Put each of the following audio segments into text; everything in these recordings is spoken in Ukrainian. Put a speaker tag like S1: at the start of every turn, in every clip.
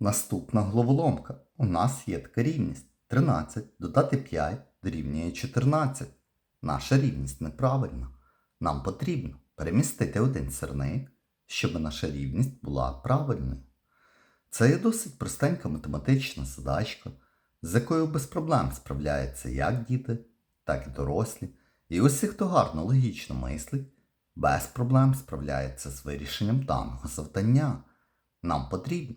S1: Наступна головоломка. У нас є така рівність. 13 додати 5 дорівнює 14. Наша рівність неправильна. Нам потрібно перемістити один сирник, щоб наша рівність була правильною. Це є досить простенька математична задачка, з якою без проблем справляються як діти, так і дорослі. І усі, хто гарно логічно мислить, без проблем справляється з вирішенням даного завдання. Нам потрібно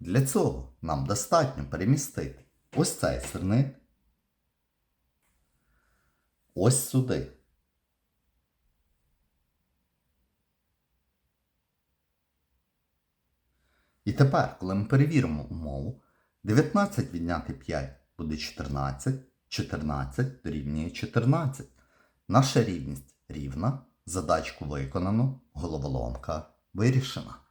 S1: Для цього нам достатньо перемістити ось цей сирник ось сюди. І тепер, коли ми перевіримо умову, 19 відняти 5 буде 14, 14 дорівнює 14. Наша рівність рівна, задачку виконано, головоломка вирішена.